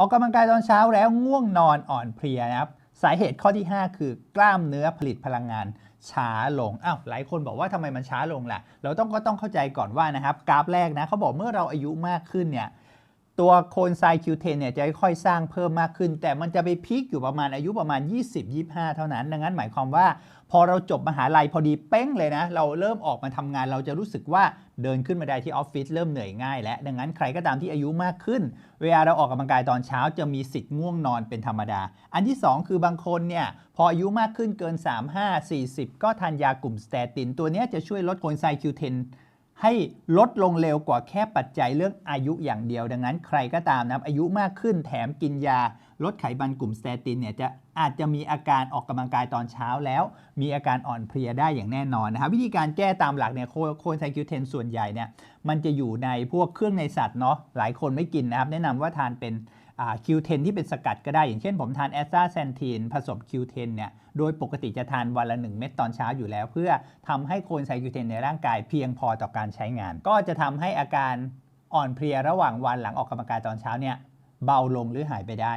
ออกกำลังกายตอนเช้าแล้วง่วงนอนอ่อนเพลียนะครับ สาเหตุข้อที่ 5 คือกล้ามเนื้อผลิตพลังงานช้าลง อ้าว หลายคนบอกว่าทำไมมันช้าลงล่ะ เราต้องก็ต้องเข้าใจก่อนว่านะครับ กราฟแรกนะเขาบอกเมื่อเราอายุมากขึ้นเนี่ย ตัวโคนไซคิวเทนเนี่ยจะค่อยๆสร้างเพิ่มมากขึ้น แต่มันจะไปพีคอยู่ประมาณอายุประมาณ 20-25 เท่านั้น ดังนั้นหมายความว่า พอเราจบมหาลัยพอดีเป้งเลยนะ เราเริ่มออกมาทำงานเราจะรู้สึกว่าเดินขึ้นมาได้ที่ออฟฟิศเริ่มเหนื่อยง่ายแล้ว ดังนั้นใครก็ตามที่อายุมากขึ้น เวลาเราออกกำลังกายตอนเช้าจะมีสิทธิ์ง่วงนอนเป็นธรรมดา อันที่ 2 คือบางคนเนี่ยพออายุมากขึ้นเกิน 35 40 ก็ทานยากลุ่มสเตติน ตัวนี้จะช่วยลดโคนไซคิวเทน ให้ลดลงเร็วกว่าแค่ปัจจัยเรื่องอายุอย่างเดียว ดังนั้นใครก็ตามนะอายุมากขึ้นแถมกินยา ลดไขมันกลุ่มสเตตินเนี่ยจะอาจจะมีอาการออกกำลังกายตอนเช้าแล้ว มีอาการอ่อนเพลียได้อย่างแน่นอนนะครับวิธีการแก้ตามหลักเนี่ยโคนไซคิวเทนส่วนใหญ่เนี่ยมันจะอยู่ในพวกเครื่องในสัตว์เนาะหลายคนไม่กินนะครับแนะนำว่าทานเป็น คิวเทนที่เป็นสกัดก็ได้ อย่างเช่นผมทานแอสตราเซนทีนผสมคิวเทนเนี่ยโดยปกติจะทานวันละ 1 เม็ดตอนเช้าอยู่แล้ว เพื่อทำให้โคนไซคิวเทนในร่างกายเพียงพอต่อการใช้งาน ก็จะทำให้อาการอ่อนเพลียระหว่างวันหลังออกกำลังกายตอนเช้าเนี่ยเบาลงหรือหายไปได้